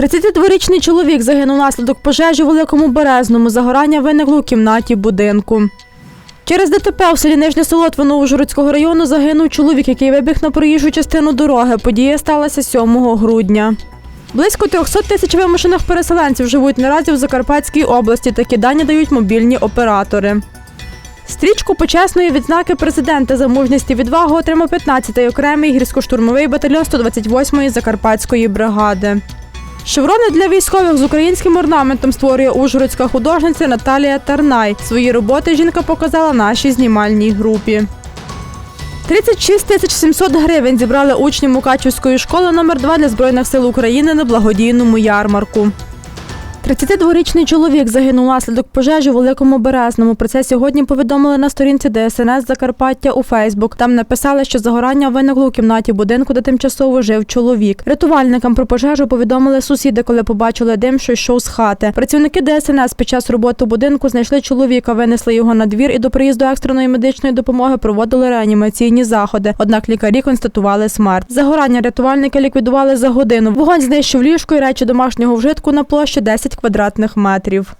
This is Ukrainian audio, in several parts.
32-річний чоловік загинув внаслідок пожежі у Великому Березному. Загорання виникло у кімнаті будинку. Через ДТП у селі Нижнє Солотвино Ужгородського району загинув чоловік, який вибіг на проїжджу частину дороги. Подія сталася 7 грудня. Близько 300 тисяч вимушених переселенців живуть наразі в Закарпатській області. Такі дані дають мобільні оператори. Стрічку почесної відзнаки президента за мужність і відвагу отримав 15-й окремий гірсько-штурмовий батальйон 128-ї Закарпатської бригади. Шеврони для військових з українським орнаментом створює ужгородська художниця Наталія Тарнай. Свої роботи жінка показала нашій знімальній групі. 36 тисяч 700 гривень зібрали учні Мукачівської школи номер 2 для Збройних сил України на благодійному ярмарку. 32-річний чоловік загинув внаслідок пожежі у Великому Березному. Про це сьогодні повідомили на сторінці ДСНС Закарпаття у Фейсбук. Там написали, що загорання виникло у кімнаті будинку, де тимчасово жив чоловік. Рятувальникам про пожежу повідомили сусіди, коли побачили дим, що йшов з хати. Працівники ДСНС під час роботи будинку знайшли чоловіка, винесли його на двір і до приїзду екстреної медичної допомоги проводили реанімаційні заходи. Однак лікарі констатували смерть. Загорання рятувальники ліквідували за годину. Вогонь знищив ліжко і речі домашнього вжитку на площі 10 квадратних метрів.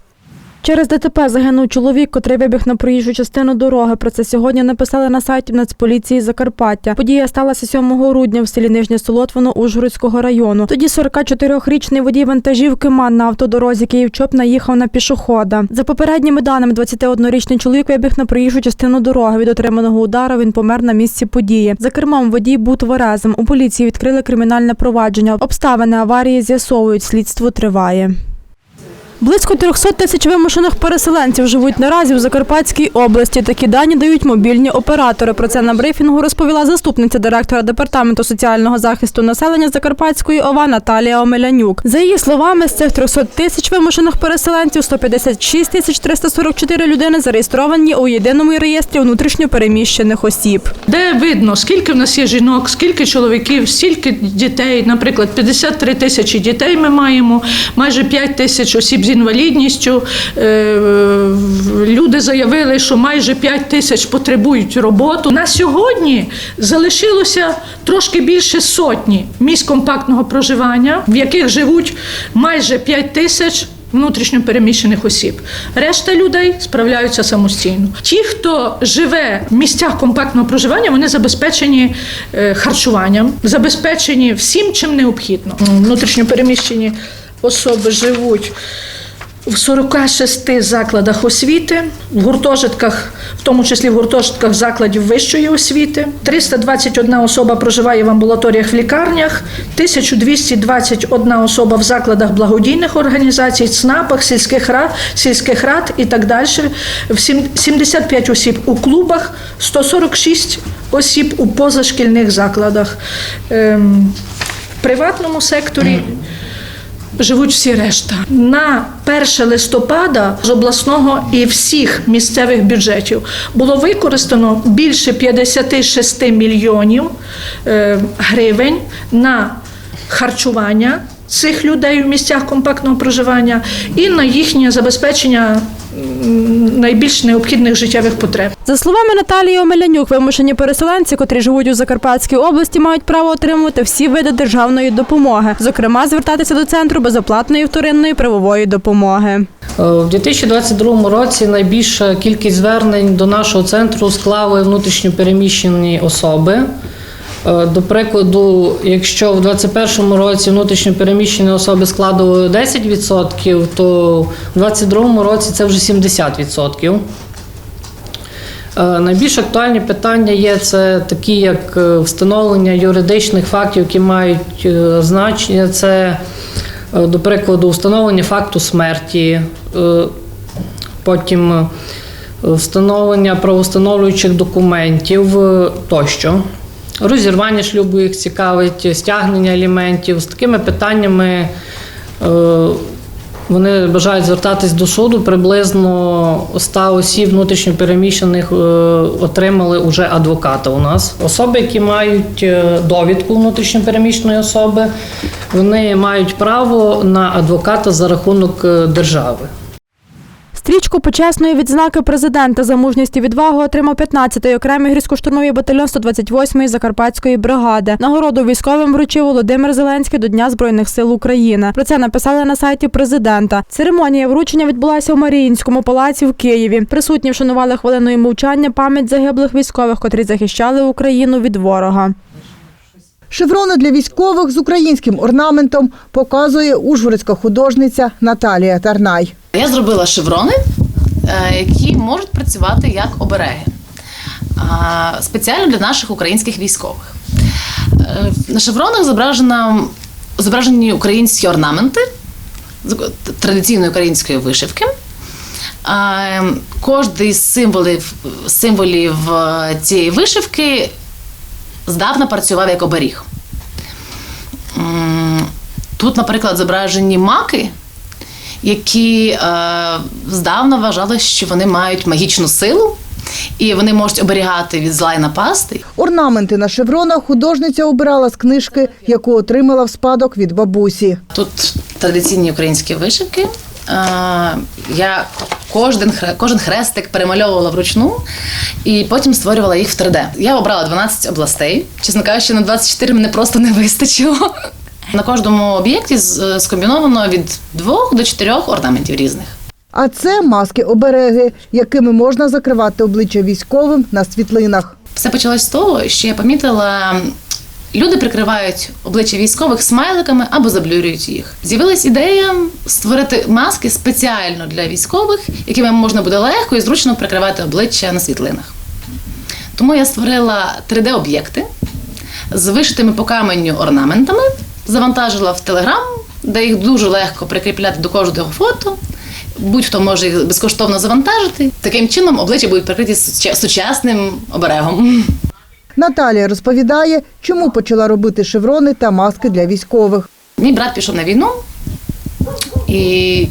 Через ДТП загинув чоловік, котрий вибіг на проїжджу частину дороги. Про це сьогодні написали на сайті Нацполіції Закарпаття. Подія сталася 7 грудня в селі Нижнє Солотвино Ужгородського району. Тоді 44-річний водій вантажівки МАН на автодорозі Київ-Чоп наїхав на пішохода. За попередніми даними, 21-річний чоловік вибіг на проїжджу частину дороги. Від отриманого удару він помер на місці події. За кермом водій був тверезим. У поліції відкрили кримінальне провадження. Обставини аварії з'ясовують. Слідство триває. Близько 300 тисяч вимушених переселенців живуть наразі в Закарпатській області. Такі дані дають мобільні оператори. Про це на брифінгу розповіла заступниця директора департаменту соціального захисту населення Закарпатської ОВА Наталія Омелянюк. За її словами, з цих 300 тисяч вимушених переселенців 156 тисяч 344 людини зареєстровані у єдиному реєстрі внутрішньопереміщених осіб. де видно, скільки в нас є жінок, скільки чоловіків, скільки дітей. Наприклад, 53 тисячі дітей ми маємо, майже 5 тисяч осіб інвалідністю. Е, Люди заявили, що майже 5 тисяч потребують роботу. На сьогодні залишилося трошки більше сотні місць компактного проживання, в яких живуть майже 5 тисяч внутрішньо переміщених осіб. Решта людей справляються самостійно. Ті, хто живе в місцях компактного проживання, вони забезпечені е, харчуванням, забезпечені всім, чим необхідно. Внутрішньо переміщені особи живуть. В 46 закладах освіти, в гуртожитках, в тому числі в гуртожитках закладів вищої освіти. 321 особа проживає в амбулаторіях в лікарнях, 1221 особа в закладах благодійних організацій, ЦНАПах, сільських рад, сільських рад і так далі. В сім- 75 осіб у клубах, 146 осіб у позашкільних закладах. Ем, В приватному секторі живуть всі решта. На 1 листопада з обласного і всіх місцевих бюджетів було використано більше 56 мільйонів е, гривень на харчування цих людей в місцях компактного проживання і на їхнє забезпечення найбільш необхідних життєвих потреб. За словами Наталії Омелянюк, вимушені переселенці, котрі живуть у Закарпатській області, мають право отримувати всі види державної допомоги, зокрема, звертатися до центру безоплатної вторинної правової допомоги. Е, У 2022 році найбільша кількість звернень до нашого центру склали внутрішньо переміщені особи. Е, До прикладу, якщо в 2021 році внутрішньо переміщені особи складували 10%, то в 2022 році це вже 70%. Е, Найбільш актуальні питання є це такі, як е, встановлення юридичних фактів, які мають значення. Це, до прикладу, встановлення факту смерті, потім встановлення правоустановлюючих документів тощо. Розірвання шлюбу їх цікавить, стягнення аліментів. З такими питаннями е, вони бажають звертатись до суду. Приблизно 100 осіб внутрішньопереміщених е, отримали вже адвоката у нас. Особи, які мають е, довідку внутрішньопереміщеної особи, вони мають право на адвоката за рахунок держави. Стрічку почесної відзнаки президента за мужність і відвагу отримав 15-й окремий гірсько-штурмовий батальйон 128-ї Закарпатської бригади. Нагороду військовим вручив Володимир Зеленський до Дня Збройних сил України. Про це написали на сайті президента. Церемонія вручення відбулася у Маріїнському палаці в Києві. Присутні вшанували хвилиною мовчання пам'ять загиблих військових, котрі захищали Україну від ворога. Шеврони для військових з українським орнаментом показує ужгородська художниця Наталія Тарнай. Я зробила шеврони, е, які можуть працювати як обереги спеціально для наших українських військових. Е, На шевронах зображена, зображені українські орнаменти традиційної української вишивки. Ем, Кожний з символів, символів е, цієї вишивки здавна працював як оберіг. Тут, наприклад, зображені маки, які е, здавна вважали, що вони мають магічну силу і вони можуть оберігати від зла і напасти. Орнаменти на шевронах художниця обирала з книжки, яку отримала в спадок від бабусі. Тут традиційні українські вишивки. Е, я кожен, кожен хрестик перемальовувала вручну і потім створювала їх в 3D. Я обрала 12 областей. Чесно кажучи, на 24 мене просто не вистачило. На кожному об'єкті скомбіновано від двох до чотирьох орнаментів різних. А це маски-обереги, якими можна закривати обличчя військовим на світлинах. Все почалось з того, що я помітила, люди прикривають обличчя військових смайликами або заблюрюють їх. З'явилась ідея створити маски спеціально для військових, якими можна буде легко і зручно прикривати обличчя на світлинах. Тому я створила 3D-об'єкти з вишитими по каменю орнаментами, завантажила в Телеграм, де їх дуже легко прикріпляти до кожного фото. Будь-хто може їх безкоштовно завантажити. Таким чином обличчя будуть прикриті сучасним оберегом. Наталія розповідає, чому почала робити шеврони та маски для військових. Мій брат пішов на війну, і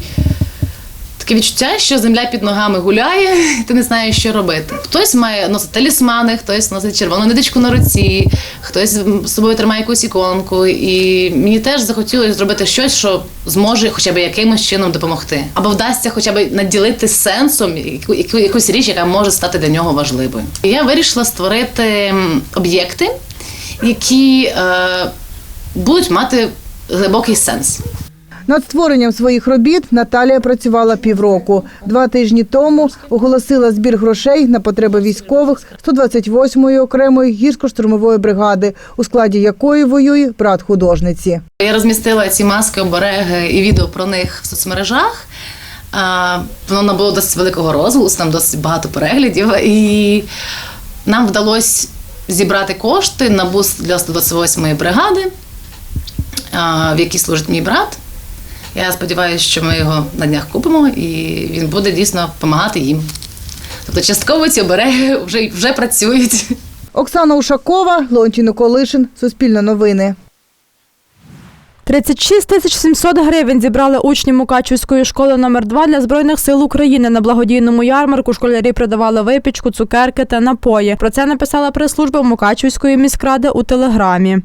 таке відчуття, що земля під ногами гуляє, і ти не знаєш, що робити. Хтось має носити талісмани, хтось носить червону ниточку на руці, хтось з собою тримає якусь іконку. І мені теж захотілося зробити щось, що зможе хоча б якимось чином допомогти. Або вдасться хоча б наділити сенсом яку, яку, якусь річ, яка може стати для нього важливою. І я вирішила створити об'єкти, які е, будуть мати глибокий сенс. Над створенням своїх робіт Наталія працювала півроку. Два тижні тому оголосила збір грошей на потреби військових 128-ї окремої гірсько-штурмової бригади, у складі якої воює брат художниці. Я розмістила ці маски, обереги і відео про них в соцмережах. Воно набуло досить великого розголосу, там досить багато переглядів. І нам вдалося зібрати кошти на бус для 128-ї бригади, в якій служить мій брат. Я сподіваюся, що ми його на днях купимо і він буде дійсно допомагати їм. Тобто частково ці обереги вже, вже працюють. Оксана Ушакова, Леонтій Николишин, Суспільне новини. 36 тисяч 700 гривень зібрали учні Мукачівської школи номер 2 для Збройних сил України. На благодійному ярмарку школярі продавали випічку, цукерки та напої. Про це написала прес-служба Мукачівської міськради у телеграмі.